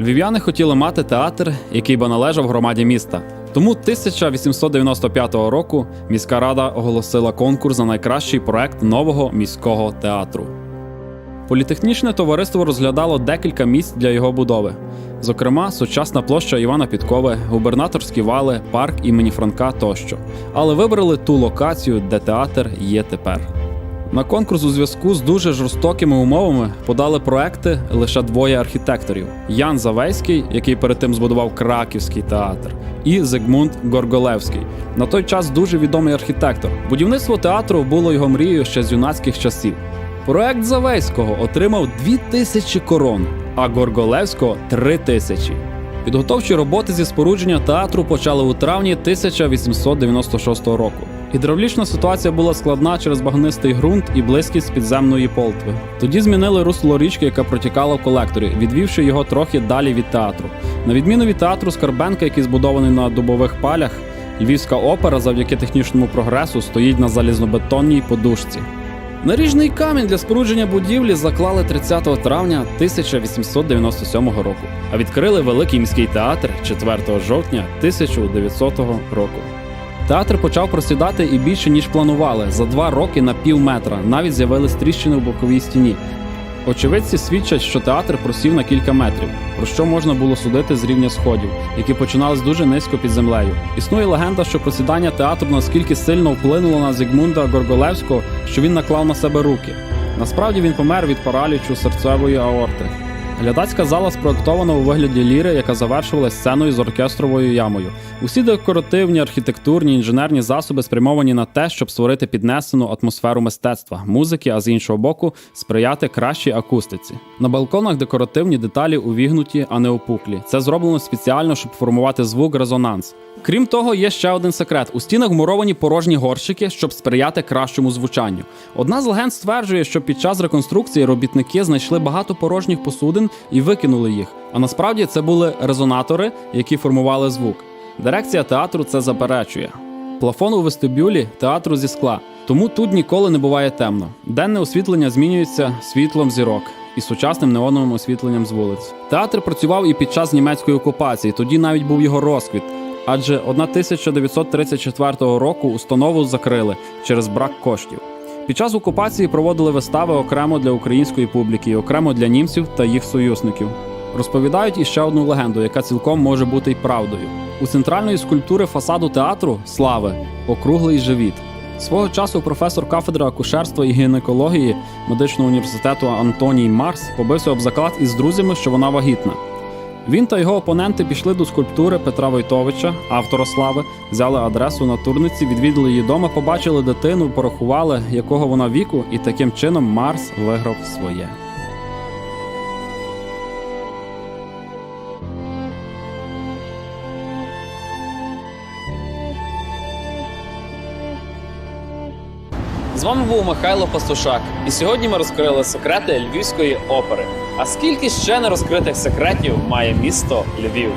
Львів'яни хотіли мати театр, який би належав громаді міста. Тому 1895 року міська рада оголосила конкурс на найкращий проект нового міського театру. Політехнічне товариство розглядало декілька місць для його будови. Зокрема, сучасна площа Івана Підкови, губернаторські вали, парк імені Франка тощо. Але вибрали ту локацію, де театр є тепер. На конкурс у зв'язку з дуже жорстокими умовами подали проекти лише двоє архітекторів: Ян Завейський, який перед тим збудував Краківський театр, і Зигмунд Горголевський. На той час дуже відомий архітектор. Будівництво театру було його мрією ще з юнацьких часів. Проект Завейського отримав 2000 корон, а Горголевського 3000. Підготовчі роботи зі спорудження театру почали у травні 1896 року. Гідравлічна ситуація була складна через багнистий ґрунт і близькість підземної полтви. Тоді змінили русло річки, яка протікала в колекторі, відвівши його трохи далі від театру. На відміну від театру Скарбенка, який збудований на дубових палях, Львівська опера завдяки технічному прогресу стоїть на залізнобетонній подушці. Наріжний камінь для спорудження будівлі заклали 30 травня 1897 року, а відкрили Великий міський театр 4 жовтня 1900 року. Театр почав просідати і більше ніж планували за два роки на пів метра. Навіть з'явились тріщини в боковій стіні. Очевидці свідчать, що театр просів на кілька метрів, про що можна було судити з рівня сходів, які починались дуже низько під землею. Існує легенда, що просідання театру наскільки сильно вплинуло на Зігмунда Горголевського, що він наклав на себе руки. Насправді він помер від паралічу серцевої аорти. Глядацька зала спроектована у вигляді ліри, яка завершувалась сценою з оркестровою ямою. Усі декоративні, архітектурні, інженерні засоби спрямовані на те, щоб створити піднесену атмосферу мистецтва, музики, а з іншого боку, сприяти кращій акустиці. На балконах декоративні деталі увігнуті, а не опуклі. Це зроблено спеціально, щоб формувати звук резонанс. Крім того, є ще один секрет: у стінах вмуровані порожні горщики, щоб сприяти кращому звучанню. Одна з легенд стверджує, що під час реконструкції робітники знайшли багато порожніх посудин і викинули їх. А насправді це були резонатори, які формували звук. Дирекція театру це заперечує. Плафон у вестибюлі театру зі скла, тому тут ніколи не буває темно. Денне освітлення змінюється світлом зірок і сучасним неоновим освітленням з вулиць. Театр працював і під час німецької окупації, тоді навіть був його розквіт. Адже 1934 року установу закрили через брак коштів. Під час окупації проводили вистави окремо для української публіки окремо для німців та їх союзників. Розповідають іще одну легенду, яка цілком може бути й правдою. У центральної скульптури фасаду театру слави округлий живіт. Свого часу професор кафедри акушерства і гінекології медичного університету Антоній Марс побився об заклад із друзями, що вона вагітна. Він та його опоненти пішли до скульптури Петра Войтовича, автора слави, взяли адресу на турниці, відвідали її дома, побачили дитину, порахували, якого вона віку, і таким чином Марс виграв своє. З вами був Михайло Пастушак, і сьогодні ми розкрили секрети львівської опери. А скільки ще не розкритих секретів має місто Львів?